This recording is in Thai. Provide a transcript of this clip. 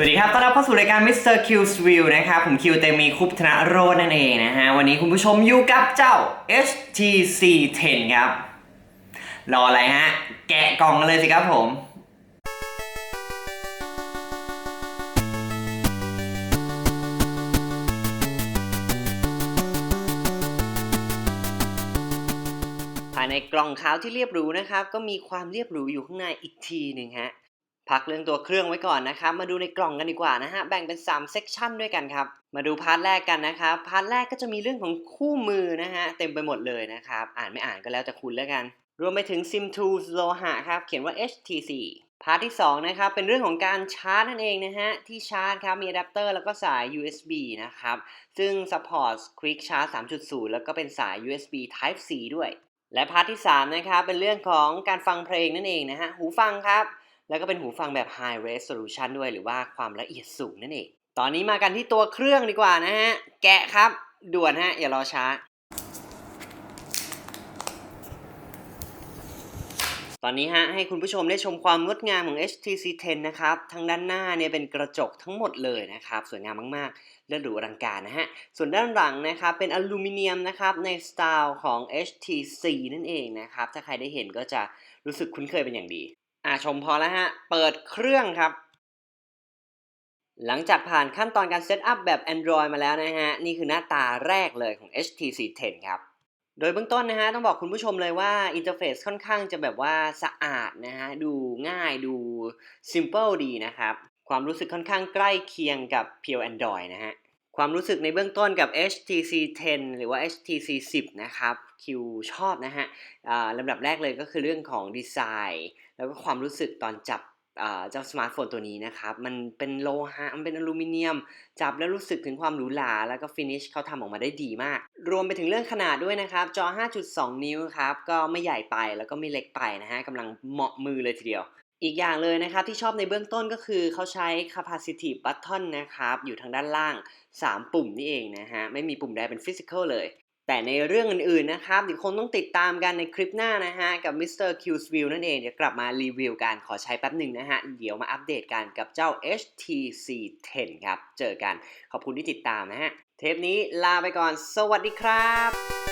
สวัสดีครับต้อนรับเข้าสู่รายการ Mr. Q's View นะครับ ผมคิวเตมีคุปธนโรจน์นั่นเองนะฮะ วันนี้คุณผู้ชมอยู่กับเจ้า HTC 10 ครับ รออะไรฮะ แกะกล่องกันเลยสิครับผมภายในกล่องขาวที่เรียบหรูนะครับ ก็มีความเรียบหรูอยู่ข้างในอีกทีหนึ่งฮะ พักเรื่องตัวเครื่องไว้ก่อนนะครับ มาดูในกล่องกันดีกว่านะฮะ แบ่งเป็น3เซกชันด้วยกันครับ มาดูพาร์ทแรกกันนะครับ พาร์ทแรกก็จะมีเรื่องของคู่มือนะฮะ เต็มไปหมดเลยนะครับ อ่านไม่อ่านก็แล้วแต่คุณแล้วกัน รวมไปถึง SIM Tools โลหะครับ เขียนว่า HTC พาร์ทที่2นะครับ เป็นเรื่องของการชาร์จนั่นเองนะฮะ ที่ชาร์จครับ มีอะแดปเตอร์แล้วก็สาย USB นะครับ ซึ่ง support Quick Charge 3.0 แล้วก็เป็นสาย USB Type C ด้วย และพาร์ทที่3นะครับ เป็นเรื่องของการฟังเพลงนั่นเองนะฮะ หูฟังครับ แล้วก็เป็นหูฟังแบบ High Resolution ด้วยหรือว่าความละเอียดสูงนั่นเอง ตอนนี้มากันที่ตัวเครื่องดีกว่านะฮะ แกะครับ ด่วนฮะ อย่ารอช้า ตอนนี้ฮะ ให้คุณผู้ชมได้ชมความงดงามของ HTC 10 นะครับทางด้านหน้าเนี่ยเป็นกระจกทั้งหมดเลยนะครับ สวยงามมากๆและหรูอลังการนะฮะ ส่วนด้านหลังนะครับ เป็นอลูมิเนียมนะครับ ในสไตล์ของ HTC นั่นเองนะครับ ถ้าใครได้เห็นก็จะรู้สึกคุ้นเคยเป็นอย่างดี อ่าชมพอแล้วฮะ เปิดเครื่องครับ หลังจากผ่านขั้นตอนการเซตอัพแบบ Android มาแล้วนะฮะ นี่คือหน้าตาแรกเลยของ HTC 10 ครับโดยเบื้องต้นนะฮะต้องบอกคุณผู้ชมเลยว่าอินเทอร์เฟซค่อนข้างจะแบบว่าสะอาดนะฮะดูง่ายดู simple ดีนะครับ ความรู้สึกค่อนข้างใกล้เคียงกับ Pure Android นะฮะ ความรู้สึกในเบื้องต้นกับ HTC 10 หรือว่า HTC 10 นะครับ คิวชอบนะฮะลำดับแรกเลยก็คือเรื่องของดีไซน์ แล้วก็ความรู้สึกตอนจับเจ้าสมาร์ทโฟนตัวนี้นะครับ มันเป็นโลหะ มันเป็นอลูมิเนียม จับแล้วรู้สึกถึงความหรูหรา แล้วก็ฟินิชเขาทำออกมาได้ดีมาก รวมไปถึงเรื่องขนาดด้วยนะครับ จอ 5.2 นิ้วครับ ก็ไม่ใหญ่ไปแล้วก็ไม่เล็กไปนะฮะกำลังเหมาะมือเลยทีเดียว อีกอย่างเลยนะครับที่ชอบในเบื้องต้นก็คือเขาใช้ capacitive button นะครับ อยู่ทางด้านล่าง 3 ปุ่มนี่เองนะฮะ ไม่มีปุ่มใดเป็น physical เลย แต่ในเรื่องอื่นๆนะครับเดี๋ยวคงต้องติดตามกันในคลิปหน้านะฮะ กับ Mr. Q's View นั่นเอง เดี๋ยวกลับมารีวิวกันขอใช้แป๊บหนึ่งนะฮะ เดี๋ยวมาอัปเดตกันกับเจ้า HTC 10 ครับ เจอกันขอบคุณที่ติดตามนะฮะ เทปนี้ลาไปก่อน สวัสดีครับ